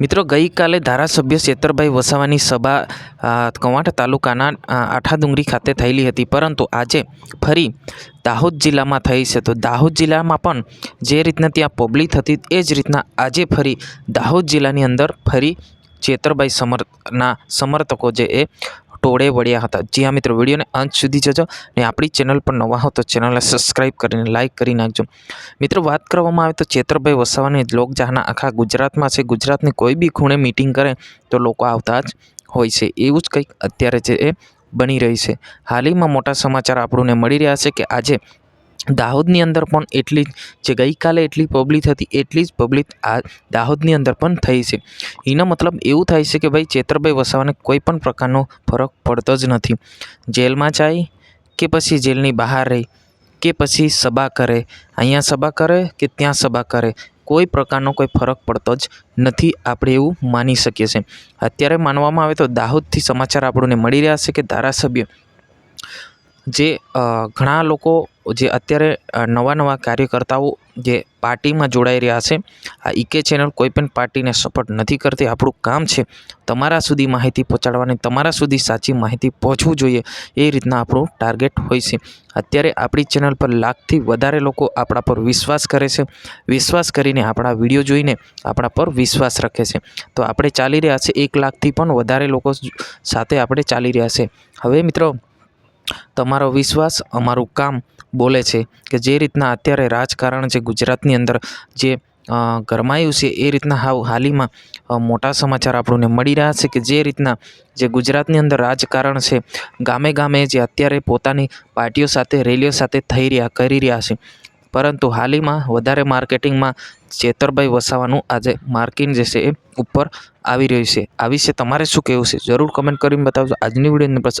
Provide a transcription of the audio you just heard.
મિત્રો, ગઈકાલે ધારાસભ્ય શેતરભાઈ વસાવાની સભા કવાંટ તાલુકાના આઠાડુંગરી ખાતે થયેલી હતી. પરંતુ આજે ફરી દાહોદ જિલ્લામાં થઈ છે. તો દાહોદ જિલ્લામાં પણ જે રીતના ત્યાં પબ્લિક હતી, એ જ રીતના આજે ફરી દાહોદ જિલ્લાની અંદર ફરી ચેતરભાઈ સમર્થના સમર્થકો જે એ ટોળે વળ્યા હતા. જી હા મિત્રો, વિડીયોને અંત સુધી જજો ને આપણી ચેનલ પર નવા હો તો ચેનલને સબસ્ક્રાઈબ કરીને લાઇક કરી નાખજો. મિત્રો, વાત કરવામાં આવે તો ચેતરભાઈ વસાવાની લોકજાહના આખા ગુજરાતમાં છે. ગુજરાતની કોઈ બી ખૂણે મિટિંગ કરે તો લોકો આવતા જ હોય છે. એવું જ કંઈક અત્યારે જે એ બની રહી છે. હાલમાં મોટા સમાચાર આપણને મળી રહ્યા છે કે આજે દાહોદની અંદર પણ એટલી જ જે ગઈકાલે એટલી પબ્લિક હતી, એટલી જ પબ્લિક આ દાહોદની અંદર પણ થઈ છે. એનો મતલબ એવું થાય છે કે ભાઈ ચેતરભાઈ વસાવાને કોઈ પણ પ્રકારનો ફરક પડતો જ નથી. જેલમાં જાય કે પછી જેલની બહાર રહી, કે પછી સભા કરે, અહીંયા સભા કરે કે ત્યાં સભા કરે, કોઈ પ્રકારનો કોઈ ફરક પડતો જ નથી આપણે એવું માની શકીએ છીએ. અત્યારે માનવામાં આવે તો દાહોદથી સમાચાર આપણને મળી રહ્યા છે કે ધારાસભ્ય જે ઘણા લોકો જે અત્યારે નવા નવા કાર્યકર્તાઓ જે પાર્ટીમાં જોડાઈ રહ્યા છે, આ ઈકે ચેનલ કોઈપણ પાર્ટીને સપોર્ટ નથી કરતી. આપણું કામ છે તમારા સુધી માહિતી પહોંચાડવાની, તમારા સુધી સાચી માહિતી પહોંચવું જોઈએ. એ રીતના આપણું ટાર્ગેટ હોય છે. અત્યારે આપણી ચેનલ પર લાખથી વધારે લોકો આપણા પર વિશ્વાસ કરે છે. વિશ્વાસ કરીને આપણા વીડિયો જોઈને આપણા પર વિશ્વાસ રાખે છે. તો આપણે ચાલી રહ્યા છે, એક લાખથી પણ વધારે લોકો સાથે આપણે ચાલી રહ્યા છે. હવે મિત્રો તમારો વિશ્વાસ અમારું કામ બોલે છે કે જે રીતના અત્યારે રાજકારણ છે ગુજરાતની અંદર જે ગરમાયું છે એ રીતના હાવ હાલીમાં મોટા સમાચાર આપણને મળી રહ્યા છે કે જે રીતના જે ગુજરાતની અંદર રાજકારણ છે, ગામે ગામે જે અત્યારે પોતાની પાર્ટીઓ સાથે, રેલીઓ સાથે થઈ રહ્યા, કરી રહ્યા છે. પરંતુ હાલીમાં વધારે માર્કેટિંગમાં ચેતરભાઈ વસાવાનું આજે માર્કિંગ જે છે એ ઉપર આવી રહ્યું છે. આ વિશે તમારે શું કહેવું છે? જરૂર કમેન્ટ કરીને બતાવજો. આજની વિડીયોની બસ